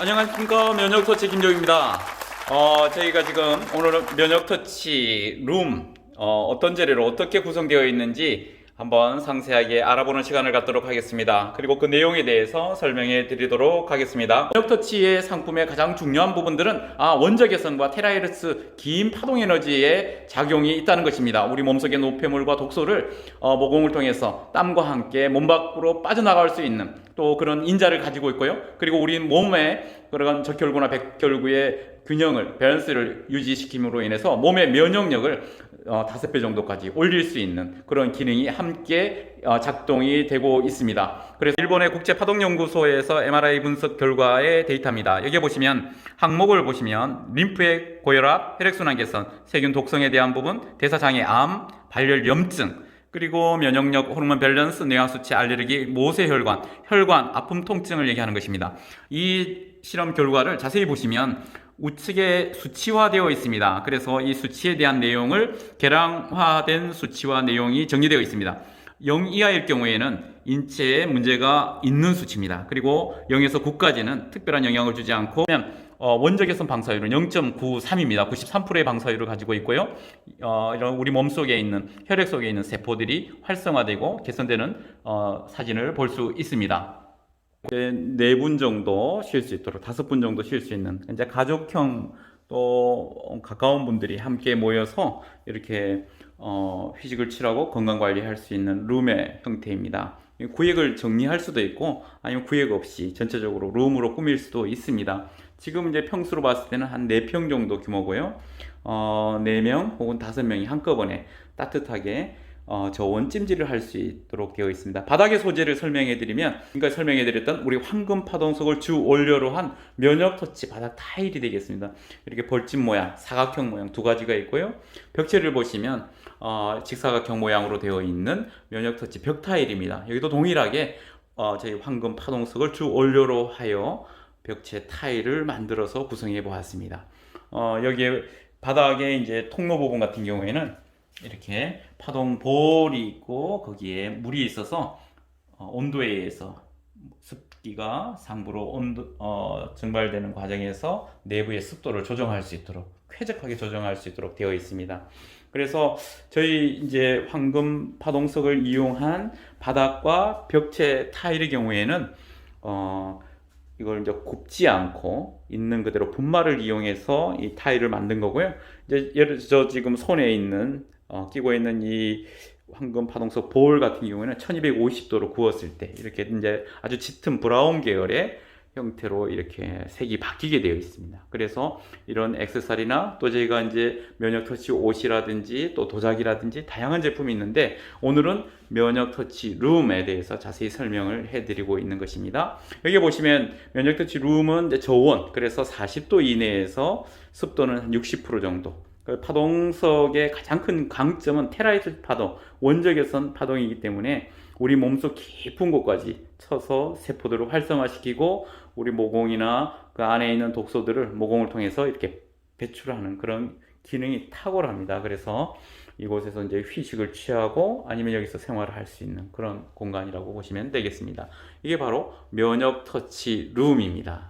안녕하십니까 면역 터치 김종입니다. 어, 저희가 지금 오늘은 면역 터치 룸 어, 어떤 재료로 어떻게 구성되어 있는지 한번 상세하게 알아보는 시간을 갖도록 하겠습니다. 그리고 그 내용에 대해서 설명해 드리도록 하겠습니다. 면역 터치의 상품의 가장 중요한 부분들은 아, 원적 개선과 테라이르스 긴 파동 에너지의 작용이 있다는 것입니다. 우리 몸속의 노폐물과 독소를 어, 모공을 통해서 땀과 함께 몸 밖으로 빠져나갈 수 있는 또 그런 인자를 가지고 있고요. 그리고 우리 몸에 그런 적혈구나 백혈구의 균형을 밸런스를 유지시킴으로 인해서 몸의 면역력을 어, 다섯 배 정도까지 올릴 수 있는 그런 기능이 함께 어, 작동이 되고 있습니다. 그래서 일본의 국제파동연구소에서 MRI 분석 결과의 데이터입니다. 여기 보시면 항목을 보시면 림프의 고혈압, 혈액순환 개선, 세균 독성에 대한 부분, 대사장애 암, 발열 염증, 그리고 면역력, 호르몬 밸런스, 뇌하수치, 알레르기, 모세혈관, 혈관, 아픔, 통증을 얘기하는 것입니다. 이 실험 결과를 자세히 보시면 우측에 수치화되어 있습니다. 그래서 이 수치에 대한 내용을 계량화된 수치와 내용이 정리되어 있습니다. 0 이하일 경우에는 인체에 문제가 있는 수치입니다. 그리고 0에서 9까지는 특별한 영향을 주지 않고 어, 원적 개선 방사율은 0.93입니다. 93%의 방사율을 가지고 있고요. 어, 이런 우리 몸 속에 있는 혈액 속에 있는 세포들이 활성화되고 개선되는 어, 사진을 볼 수 있습니다. 네 분 정도 쉴 수 있도록 다섯 분 정도 쉴 수 있는 이제 가족형 또 가까운 분들이 함께 모여서 이렇게 어, 휴식을 취하고 건강 관리할 수 있는 룸의 형태입니다. 구획을 정리할 수도 있고 아니면 구획 없이 전체적으로 룸으로 꾸밀 수도 있습니다. 지금 이제 평수로 봤을 때는 한 4평 정도 규모고요. 어, 4명 혹은 5명이 한꺼번에 따뜻하게 어, 저온 찜질을 할 수 있도록 되어 있습니다. 바닥의 소재를 설명해 드리면 지금까지 설명해 드렸던 우리 황금 파동석을 주 원료로 한 면역 터치 바닥 타일이 되겠습니다. 이렇게 벌집 모양, 사각형 모양 두 가지가 있고요. 벽체를 보시면 어, 직사각형 모양으로 되어 있는 면역 터치 벽 타일입니다. 여기도 동일하게 어, 저희 황금 파동석을 주 원료로 하여 벽체 타일을 만들어서 구성해 보았습니다. 어, 여기에 바닥에 이제 통로 부분 같은 경우에는 이렇게 파동 볼이 있고 거기에 물이 있어서 어, 온도에 의해서 습기가 상부로 온도, 어, 증발되는 과정에서 내부의 습도를 조정할 수 있도록 쾌적하게 조정할 수 있도록 되어 있습니다. 그래서 저희 이제 황금 파동석을 이용한 바닥과 벽체 타일의 경우에는 어, 이걸 이제 굽지 않고 있는 그대로 분말을 이용해서 이 타일을 만든 거고요. 이제 예를 저 지금 손에 있는 어, 끼고 있는 이 황금 파동석 볼 같은 경우에는 1250도로 구웠을 때 이렇게 이제 아주 짙은 브라운 계열의 형태로 이렇게 색이 바뀌게 되어 있습니다. 그래서 이런 액세서리나 또 저희가 이제 면역 터치 옷이라든지 또 도자기라든지 다양한 제품이 있는데 오늘은 면역 터치 룸에 대해서 자세히 설명을 해드리고 있는 것입니다. 여기 보시면 면역 터치 룸은 저온 그래서 40도 이내에서 습도는 한 60% 정도 그 파동석의 가장 큰 강점은 테라이트 파동, 원적외선 파동이기 때문에 우리 몸속 깊은 곳까지 쳐서 세포들을 활성화시키고 우리 모공이나 그 안에 있는 독소들을 모공을 통해서 이렇게 배출하는 그런 기능이 탁월합니다. 그래서 이곳에서 이제 휴식을 취하고 아니면 여기서 생활을 할 수 있는 그런 공간이라고 보시면 되겠습니다. 이게 바로 면역 터치 룸입니다.